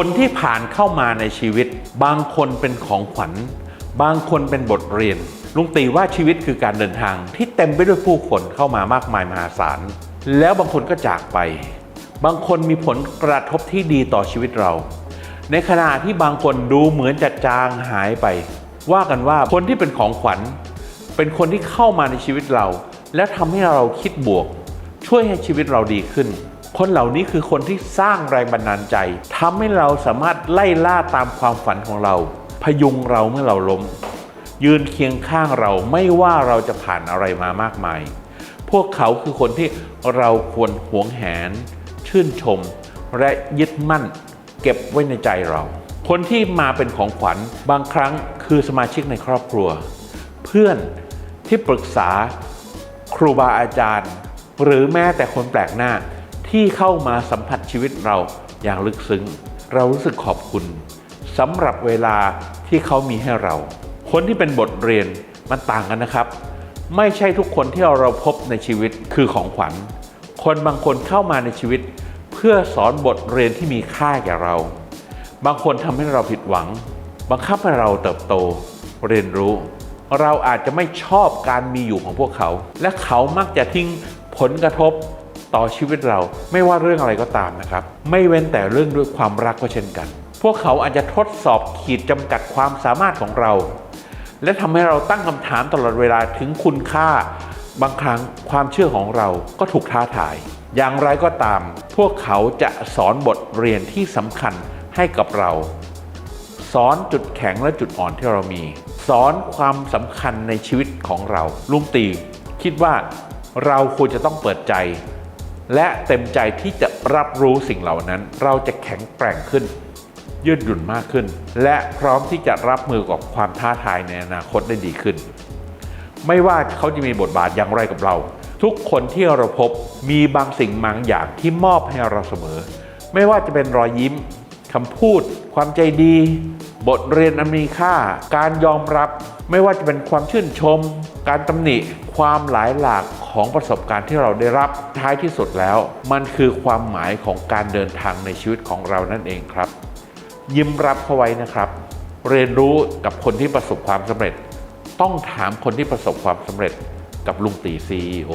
คนที่ผ่านเข้ามาในชีวิต บางคนเป็นของขวัญ บางคนเป็นบทเรียน ลุงตีว่าชีวิตคือการเดินทางที่เต็มไปด้วยผู้คนเข้ามามากมายมหาศาล แล้วบางคนก็จากไป บางคนมีผลกระทบที่ดีต่อชีวิตเรา ในขณะที่บางคนดูเหมือนจะจางหายไป ว่ากันว่าคนที่เป็นของขวัญ เป็นคนที่เข้ามาในชีวิตเรา และทำให้เราคิดบวก ช่วยให้ชีวิตเราดีขึ้น คนเหล่านี้คือคนที่สร้างแรงบันดาลใจทำให้เราสามารถไล่ล่าตามความฝันของเรา พยุงเราเมื่อเราล้ม ยืนเคียงข้างเราไม่ว่าเราจะผ่านอะไรมามากมาย พวกเขาคือคนที่เราควรหวงแหน ชื่นชม และยึดมั่น เก็บไว้ในใจเรา คนที่มาเป็นของขวัญบางครั้งคือสมาชิกในครอบครัว เพื่อนที่ปรึกษาครูบาอาจารย์ หรือแม้แต่คนแปลกหน้า ที่เข้ามาสัมผัสชีวิตเราอย่างลึกซึ้ง เรารู้สึกขอบคุณสำหรับเวลาที่เขามีให้เรา คนที่เป็นบทเรียนมันต่างกันนะครับ ไม่ใช่ทุกคนที่เราพบในชีวิตคือของขวัญ คนบางคนเข้ามาในชีวิต เพื่อสอนบทเรียนที่มีค่าแก่เรา บางคนทำให้เราผิดหวัง บังคับให้เราเติบโต เรียนรู้ เราอาจจะไม่ชอบการมีอยู่ของพวกเขา และเขามักจะทิ้งผลกระทบ ต่อชีวิตเราไม่ว่าเรื่องอะไรก็ตามนะครับ ไม่เว้นแต่เรื่องด้วยความรักก็เช่นกัน พวกเขาอาจจะทดสอบขีดจำกัดความสามารถของเรา และทำให้เราตั้งคำถามตลอดเวลาถึงคุณค่า บางครั้งความเชื่อของเราก็ถูกท้าทาย อย่างไรก็ตาม พวกเขาจะสอนบทเรียนที่สำคัญให้กับเรา สอนจุดแข็งและจุดอ่อนที่เรามี สอนความสำคัญในชีวิตของเราลุงตีคิดว่าเราควรจะต้องเปิดใจ และเต็มใจที่จะรับรู้สิ่งเหล่านั้น เราจะแข็งแกร่งขึ้น ยืดหยุ่นมากขึ้น และพร้อมที่จะรับมือกับความท้าทายในอนาคตได้ดีขึ้น ไม่ว่าเขาจะมีบทบาทอย่างไรกับเรา ทุกคนที่เราพบมีบางสิ่งบางอย่างที่มอบให้เราเสมอ ไม่ว่าจะเป็นรอยยิ้มคำพูด ความใจดี บทเรียนอันมีค่า การยอมรับ ไม่ว่าจะเป็นความชื่นชม การตำหนิ ความหลายหลากของประสบการณ์ที่เราได้รับท้ายที่สุดแล้ว มันคือความหมายของการเดินทางในชีวิตของเรานั่นเองครับ ยิ้มรับเข้าไว้นะครับ เรียนรู้กับคนที่ประสบความสำเร็จ ต้องถามคนที่ประสบความสำเร็จกับลุงตีซีอ